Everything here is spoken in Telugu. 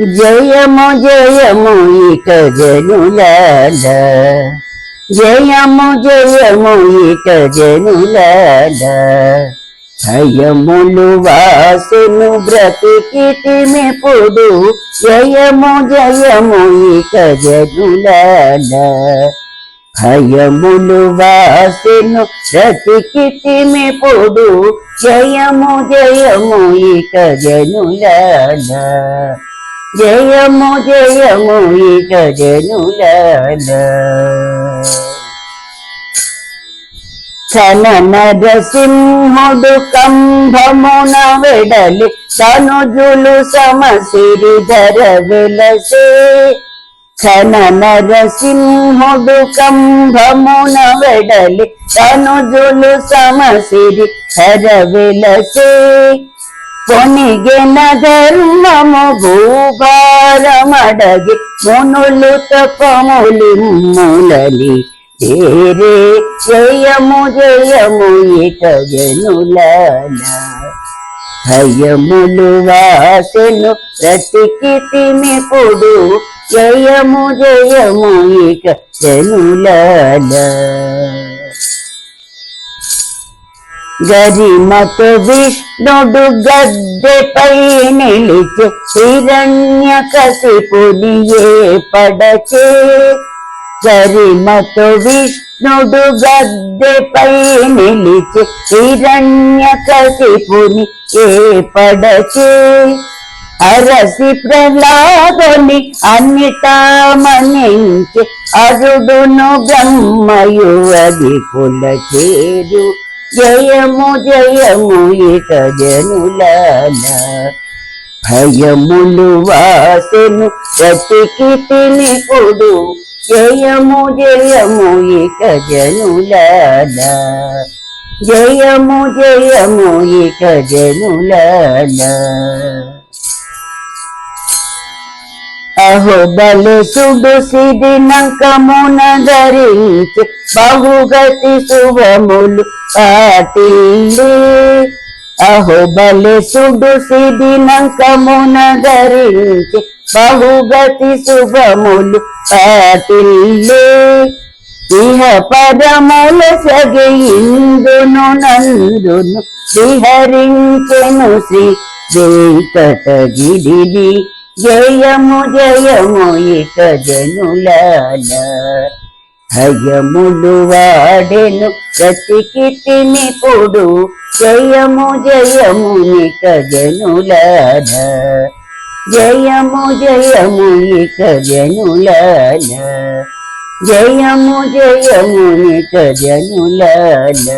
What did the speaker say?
జయము జయము ఇక జనులాల. జయము జయము ఇక జనులాల. జయములు వాసును బ్రతికిటిమి పొడు జయము జయము ఇక జనులాల. భయములు వాసును బ్రతికిటిమి పొడు జయము జయము ఇక జనులాల. జయము జయము ఇక జనుల చనన నరసింహుడు కంభమున వెడలి తనుజులు సమసిరి ధర వెలసే చనన నరసింహుడు కంభమున వెడలి తనుజులు సమసిరి ధర వెలసే కొనిగెన భూభారమడగి మునులు తపములిమ్ములని ఏరే జయము జయము ఇక జనులాల భయములు వాసెను ప్రతికితిమి పొడు జయము జయము ఇక జనులాల గరిమతో విష్ణుడు గద్దెపై నిలిచి హిరణ్య కసిపునియే పడచే. గరిమతో విష్ణుడు గద్దెపై నిలిచి హిరణ్య కసిపుని ఏ పడచే. అరసి ప్రహ్లాదని అన్నిటామనించి అరుడును బ్రహ్మయు అది కుల చేరు జయము జయము ఇక జనులాల. భయములు వాసెను ప్రతికి తినిపుడు జయము జయము ఇక జనులాల. జయము జయము ఇక జనులాల. అహోబలు సుడు సిడి బహుగతి శుభములు పాటిల్లి అహోబలు సుడు సిడి బహుగతి శుభములు పాటిల్లి. ఇహ పదముల సగి ఇందును నందును విహరించెను శ్రీ వెంకటగిరి జయము జయము ఇక జనులాల హయములు వాడెను ప్రతికితిని పొడు. జయము జయము ఇక జనులాల జయము జయము ఇక జనులాల జయము జయము ఇక జనులాల